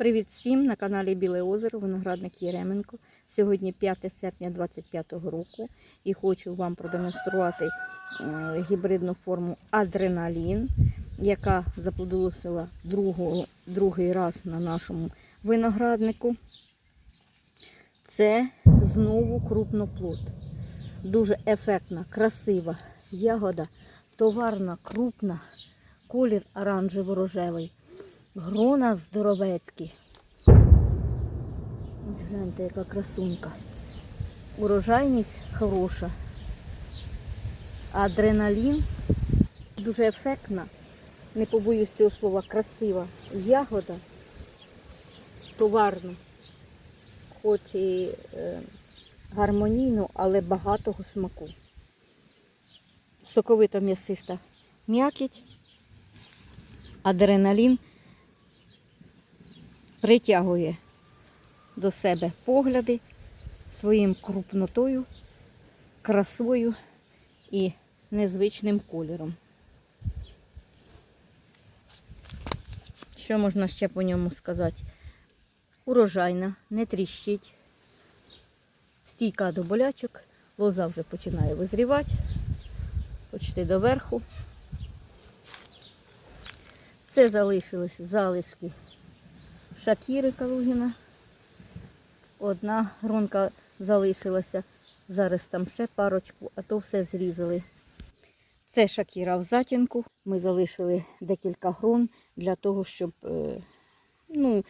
Привіт всім на каналі Біле Озеро, виноградник Єременко. Сьогодні 5 серпня 2025 року і хочу вам продемонструвати е, гібридну форму адреналін, яка заплодоносила другий раз на нашому винограднику. Це знову крупноплод. Дуже ефектна, красива ягода, товарна, крупна, колір оранжево-рожевий. Грона здоровецькі. Ось гляньте, яка красунька. Урожайність хороша. Адреналін дуже ефектна. Не побоюсь цього слова, красива. Ягода товарна. Хоч і е, гармонійно, але багатого смаку. Соковито м'ясиста м'якіть. Адреналін притягує до себе погляди своїм крупнотою, красою і незвичним кольором. Що можна ще по ньому сказати? Урожайна, не тріщить, стійка до болячок, лоза вже починає визрівати, почти до верху. Це залишились залишки Шакіри Калугіна. Одна гронка залишилася. Зараз там ще парочку, а то все зрізали. Це Шакіра в затінку. Ми залишили декілька грон для того, щоб е, ну,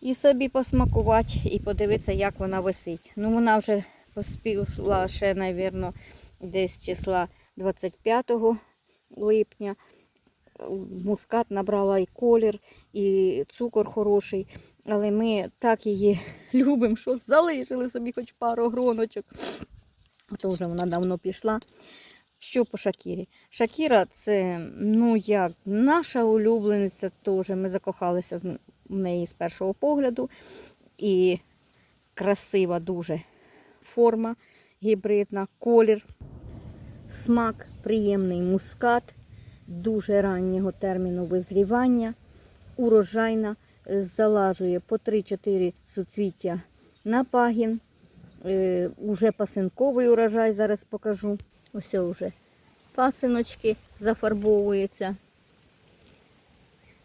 і собі посмакувати, і подивитися, як вона висить. Ну, вона вже поспіла ще, мабуть, десь числа 25 липня мускат набрала і колір, і цукор хороший. Але ми так її любимо, що залишили собі хоч пару гроночок. То вже вона давно пішла. Що по Шакірі? Шакіра це, ну як, наша улюблениця теж. Ми закохалися в неї з першого погляду. І красива дуже форма гібридна, колір, смак, приємний мускат дуже раннього терміну визрівання, урожайна, е, залажує по 3-4 суцвіття на пагін. Е, Уже пасинковий урожай, зараз покажу. Ось вже пасиночки зафарбовуються.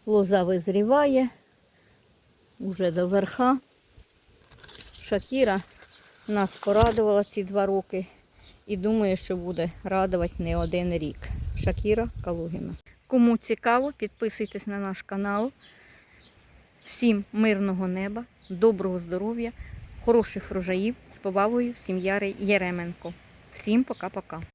Лоза визріває, уже до верха. Шакіра нас порадувала ці два роки і думаю, що буде радувати не один рік. Шакіра Калугіна. Кому цікаво, підписуйтесь на наш канал. Всім мирного неба, доброго здоров'я, хороших врожаїв з повагою сім'я Єременко. Всім пока-пока.